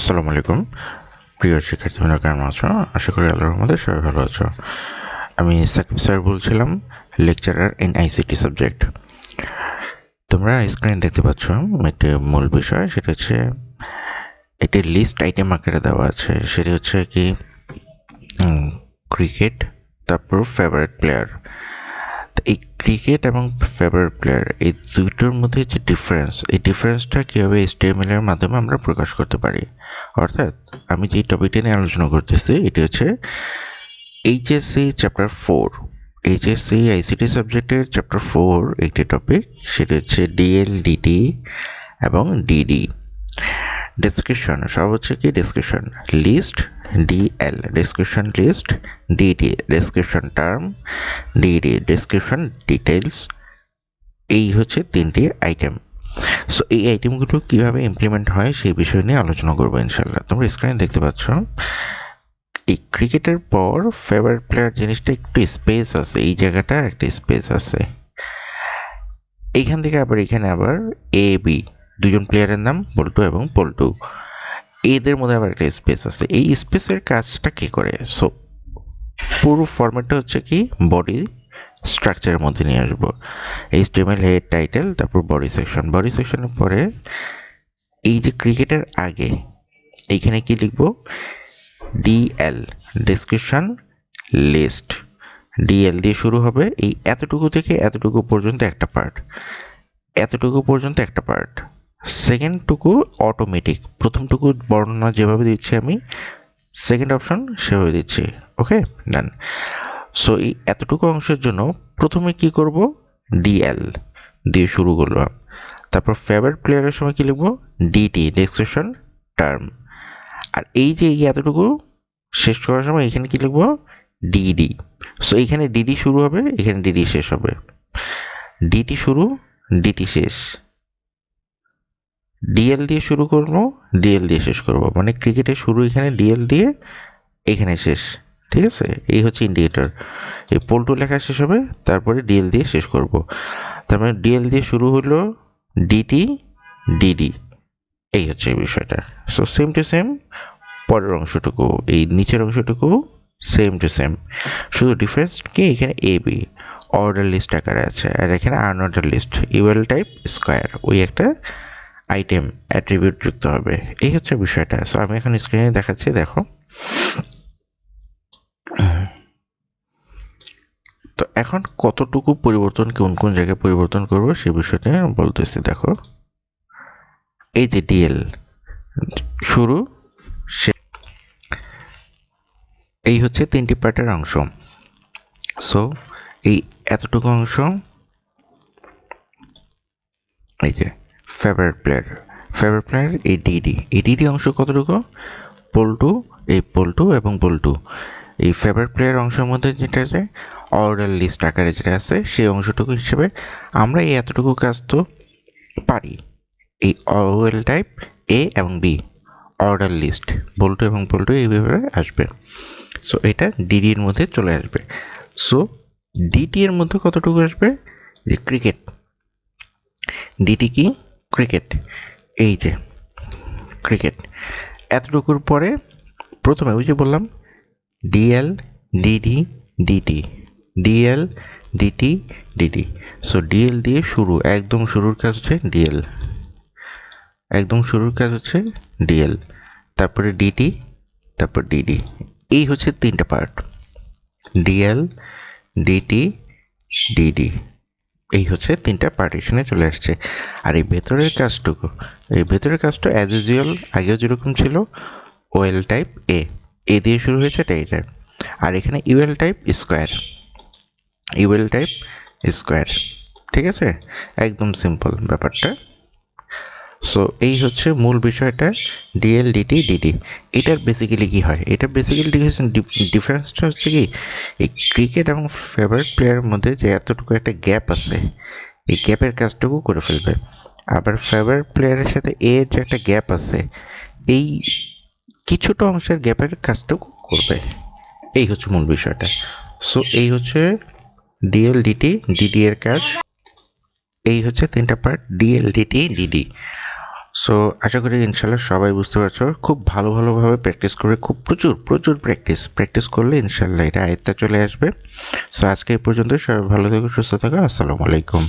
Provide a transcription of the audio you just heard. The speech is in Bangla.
আসসালামু আলাইকুম। প্রিয় শিক্ষার্থী বন্ধুরা, কেমন আছো? আশা করি আল্লাহর রহমতে সবাই ভালো আছো। আমি সাকিব স্যার বলছিলাম, লেকচারার ইন আইসিটি সাবজেক্ট তোমরা স্ক্রিনে দেখতে পাচ্ছ, একটি মূল বিষয়, সেটা হচ্ছে একটি লিস্ট আইটেম আকারে দেওয়া আছে। সেটি হচ্ছে কি ক্রিকেট তারপর ফেভারিট প্লেয়ার এই ক্রিকেট এবং ফেভারিট প্লেয়ার এই দুইটার মধ্যে যে ডিফারেন্স এই ডিফারেন্সটা কীভাবে এসটিএমএল এর মাধ্যমে আমরা প্রকাশ করতে পারি? অর্থাৎ আমি যে টপিকটা নিয়ে আলোচনা করতেছি, এটি হচ্ছে HSC chapter four HSC ICT সাবজেক্টের চ্যাপ্টার ফোর একটি টপিক সেটি হচ্ছে ডিএল ডিটি এবং ডিডি ডিসক্রিপশন সব হচ্ছে কি? Description list DL description list DD description term DD description details এই হচ্ছে তিনটি আইটেম সো এই আইটেমগুলো কীভাবে ইমপ্লিমেন্ট হয় সেই বিষয় নিয়ে আলোচনা করব ইনশাল্লাহ তোমরা স্ক্রিনে দেখতে পাচ্ছ, এই ক্রিকেটের পর ফেভারিট প্লেয়ার জিনিসটা একটু স্পেস আছে, এই জায়গাটা একটা স্পেস আছে। এইখান থেকে আবার এখানে আবার এ বি দুজন প্লেয়ারের নাম পল্টু এবং পল্টু। এদের মধ্যে আবার একটা স্পেস আছে। এই স্পেসের কাজটা কে করে? সো পুরো ফর্ম্যাটটা হচ্ছে কি? বডি স্ট্রাকচারের মধ্যে নিয়ে আসব। এই স্টেমেল হেড টাইটেল তারপর বডি সেকশন বডি সেকশনের পরে এই যে ক্রিকেটের আগে, এইখানে কি লিখব? ডিএল ডিসক্রিপশন লিস্ট ডিএল দিয়ে শুরু হবে। এই এতটুকু থেকে এতটুকু পর্যন্ত একটা পার্ট এতটুকু পর্যন্ত একটা পার্ট সেকেন্ডটুকু অটোমেটিক প্রথমটুকু বর্ণনা যেভাবে দিচ্ছি আমি সেকেন্ড অপশন সেভাবে দিচ্ছি। ওকে ডান সো এই এতটুকু অংশের জন্য প্রথমে কি করব? ডিএল দিয়ে শুরু করলাম। তারপর ফেভারিট প্লেয়ারের সময় কি লিখব? ডিটি ডিসক্রিপশন টার্ম আর এই যে এই এতটুকু শেষ করার সময় এখানে কি লিখব? ডিডি সো এখানে ডিডি শুরু হবে, এখানে ডিডি শেষ হবে। ডিটি শুরু ডিটি শেষ। ডিএল দিয়ে শুরু করব ডিএল দিয়ে শেষ করব। মানে ক্রিকেটের শুরু এখানে ডিএল দিয়ে এখানে শেষ, ঠিক আছে? এই হচ্ছে ইন্ডিকেটর এই পোল্টু লেখা শেষ হবে, তারপরে ডিএল দিয়ে শেষ করব। তার মানে ডিএল দিয়ে শুরু হলো ডিটি ডিডি এই হচ্ছে বিষয়টা। সো সেম টু সেম পরের অংশটুকু, এই নিচের অংশটুকু সেম টু সেম শুধু ডিফারেন্স কি, এখানে এ বি অর্ডার লিস্ট আকারে আছে, আর এখানে unordered list UL type square ওই একটা আইটেম অ্যাট্রিবিউট যুক্ত হবে। এই হচ্ছে বিষয়টা। সো আমি এখন স্ক্রিনে দেখাচ্ছি, দেখো। তো এখন কতটুকু পরিবর্তন, কোন কোন জায়গায় পরিবর্তন করব সে বিষয়টা বলতেছি, দেখো। এই যে ডিএল শুরু এই হচ্ছে তিনটি পার্টের অংশ। সো এই এতটুকু অংশ, এই যে ফেভারিট প্লেয়ার ফেভারিট প্লেয়ার এই ডিডি এই ডিডি অংশ কতটুকু? পল্টু এই পল্টু এবং পল্টু এই ফেভারিট প্লেয়ার অংশের মধ্যে যেটা আছে অর্ডার লিস্ট আকারে যেটা আছে, সেই অংশটুকু হিসেবে আমরা এই এতটুকু কাজ তো পারি। এই ওয়েল টাইপ এ এবং বি অর্ডার লিস্ট বল্টু এবং পল্টু এইভাবে আসবে। সো এটা ডিডি এর মধ্যে চলে আসবে। সো ডিটি এর মধ্যে কতটুকু আসবে? যে ক্রিকেট ডিটি কি? ক্রিকেট। এই যে, ক্রিকেট। এতটুকুর পরে প্রথমে ওই যে বললাম DL DD DT DL DT DD so DL দিয়ে শুরু, একদম শুরুর কাজ হচ্ছে ডিএল একদম শুরুর কাজ হচ্ছে ডিএল তারপরে ডিটি তারপর ডিডি এই হচ্ছে তিনটা পার্ট ডিএল ডিটি ডিডি এই হচ্ছে তিনটা পার্টিশনে চলে আসছে। আর এই ভেতরের কাজটুকু, এই ভেতরের কাজটা অ্যাজ ইউজুয়াল আগেও যেরকম ছিল ওয়েল টাইপ এ এ দিয়ে শুরু হয়েছে টাইটার আর এখানে UL type square UL type square ঠিক আছে? একদম সিম্পল ব্যাপারটা। সো এই হচ্ছে মূল বিষয়টা ডিএল ডিটি ডিডি এটার বেসিক্যালি কী হয়? এটা বেসিক্যালি ডিফারেন্সটা হচ্ছে কি, এই ক্রিকেট এবং ফেভারিট প্লেয়ারের মধ্যে যে এতটুকু একটা গ্যাপ আছে, এই গ্যাপের কাজটুকু করে ফেলবে। আবার ফেভারিট প্লেয়ারের সাথে এর যে একটা গ্যাপ আছে, এই কিছুটা অংশের গ্যাপের কাজটুকু করবে। এই হচ্ছে মূল বিষয়টা। সো এই হচ্ছে ডিএল ডিটি ডিডি এর কাজ। এই হচ্ছে তিনটা part DL DT DD so আশা করি ইনশাল্লাহ সবাই বুঝতে পারছ, খুব ভালো ভালোভাবে প্র্যাকটিস করে খুব প্রচুর প্রচুর প্র্যাকটিস প্র্যাকটিস করলে ইনশাল্লাহ এটা আয়ত্তা চলে আসবে। সো আজকে এই পর্যন্ত সবাই ভালো থেকো, সুস্থ থাকো, আসসালামু আলাইকুম।